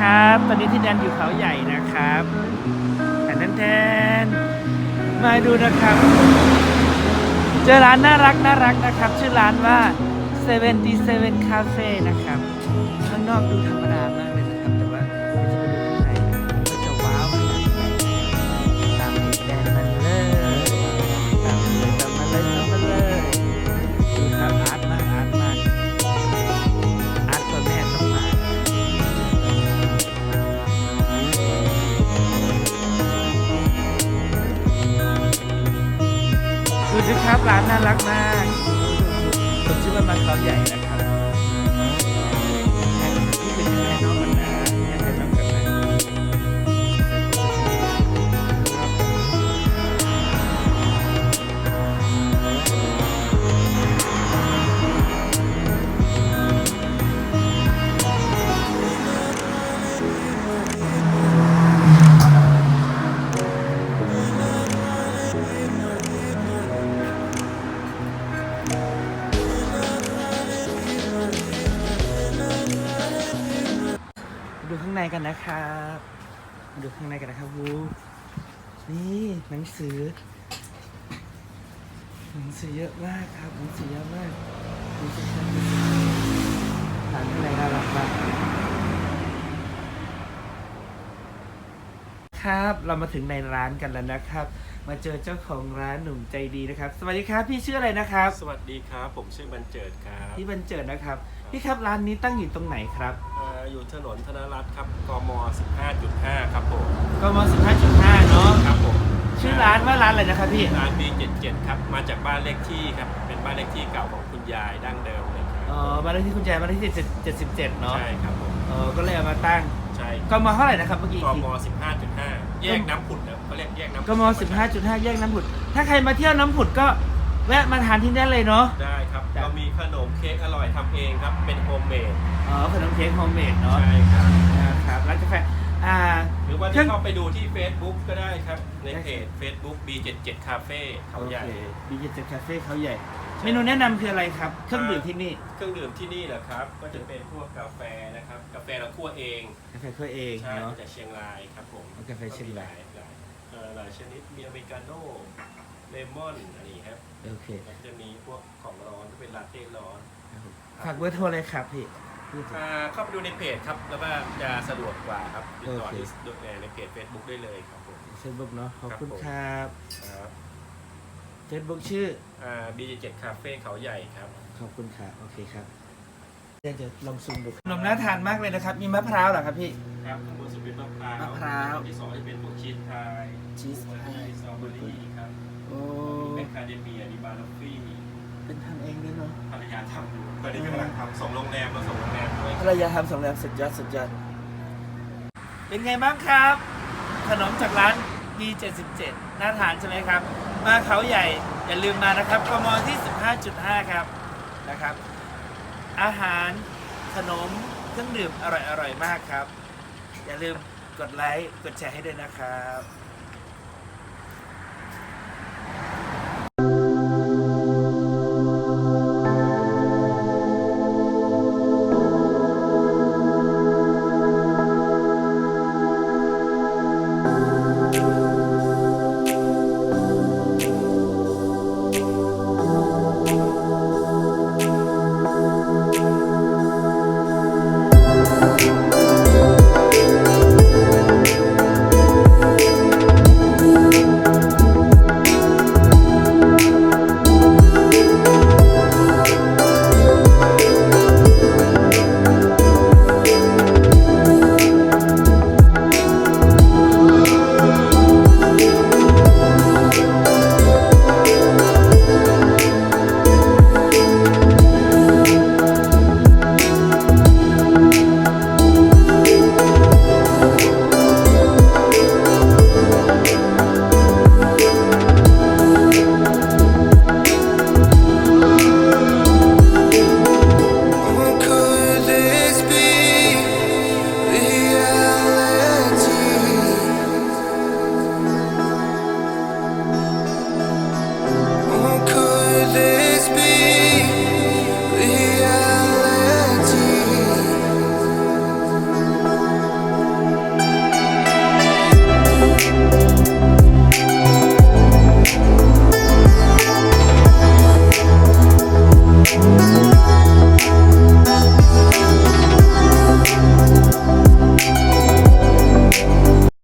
ครับ ตอนนี้ที่แดนอยู่เขาใหญ่นะครับแทนแทนมาดูนะครับ เจอร้านน่ารักน่ารักนะครับ ชื่อร้านว่า 77 Cafe นะครับ ข้างนอกดูธรรมดามาก ดูสิครับร้านน่ารักมากผมชื่อว่ามันตอนใหญ่นะ กันนะครับมาดูข้างในกันนะครับวูนี่หนังสือ หนังสือเยอะมากครับหนังสือเยอะมากดูสิครับดูสิร้านข้างในน่ารักมากครับ เรามาถึงในร้านกันแล้วนะครับ มาเจอเจ้าของร้านหนุ่มใจดีนะครับ สวัสดีครับ พี่ชื่ออะไรนะครับ สวัสดีครับ ผมชื่อบรรเจิดครับ พี่บรรเจิดนะครับ พี่ครับร้านนี้ตั้งอยู่ตรงไหนครับเอ่ออยู่ถนนธนรัตน์ครับกม 15.5 ครับผมกม15.5 เนาะครับผมชื่อร้านว่าร้านอะไรนะครับพี่ร้าน B77 ครับมาจากบ้านเลขที่ครับเป็นบ้านเลขที่เก่าของคุณยายดั้งเดิมเลยครับอ๋อบ้านเลขที่คุณยายบ้านเลขที่77เนาะใช่ครับผมเออก็เลยเอามาตั้งใช่กมเท่าไหร่นะครับเมื่อกี้กม 15.5 แยกน้ำผุดนะเขาเรียกแยกน้ำผุดกม 15.5 แยกน้ำผุด ถ้าใครมาเที่ยวน้ำผุดก็ แวะมาทานที่นี่เลยเนาะ ได้ครับครับเรามีขนมเค้กอร่อยทำเองครับ เป็นโฮมเมดอ๋อขนมเค้กโฮมเมดเนาะใช่ครับ นะครับร้านกาแฟอ่า หรือว่าเครื่จะองเข้าไปดูที่ Facebook ก็ได้ครับ ในได้เพจ Facebook B77 Cafe เขาใหญ่ บีเจ็ดคาเฟ่เขาใหญ่ เมนูแนะนำคืออะไรครับ เครื่องดื่มที่นี่เครื่องดื่มที่นี่แหละครับ ก็จะเป็นพวกกาแฟนะครับ กาแฟเราคั่วเองกาแฟคั่วเองใช่เนาะมาจากเชียงรายครับผมเอากาแฟเชียงราย ก็มีหลหลเอ่อหลายชนิดมีอเมริกาโน่ เลมอนอะไรอย่างนี้ครับโอเคแล้วก็จะมีพวกของร้อนที่เป็นลาเต้ร้อนฝากเบอร์โทรเลยครับพี่พี่ อ่าเข้าไปดูในเพจครับ แล้วก็จะสะดวกกว่าครับติดต่อโอเค ที่ในเพจ Facebook ได้เลยครับผม เฟซบุ๊กเนาะขอบคุณครับผมครับครับเฟซบุ๊กชื่อ อ่า B7 Cafe เขาใหญ่ครับ ขอบคุณค่ะโอเคครับเดี๋ยวจะลองซูมดูขนมน่าทานมากเลยนะครับ มีมะพร้าวเหรอครับพี่ ครับข้างบนจะเป็นมะพร้าวมะพร้าวที่สองจะเป็นพวกชีสพายชีสสตรอเบอรี่สตรอเบอรี่ครับ โอ้มีแมคคาเดเมียมีบาร์ฟี่เป็นทำเองด้วยเนาะภรรยาทำอยู่ตอนนี้กำลังทำส่งโรงแรมเราส่งโรงแรมด้วยภรรยาทำสองแรมสุดยอดสุดยอดเป็นไงบ้างครับ ขนมจากร้าน B77 น่าทานใช่ไหมครับ มาเขาใหญ่อย่าลืมมานะครับกมที่ 15.5 ครับนะครับ อาหารขนมเครื่องดื่มอร่อยๆมากครับ อย่าลืมกดไลค์ กดแชร์ให้ด้วยนะครับ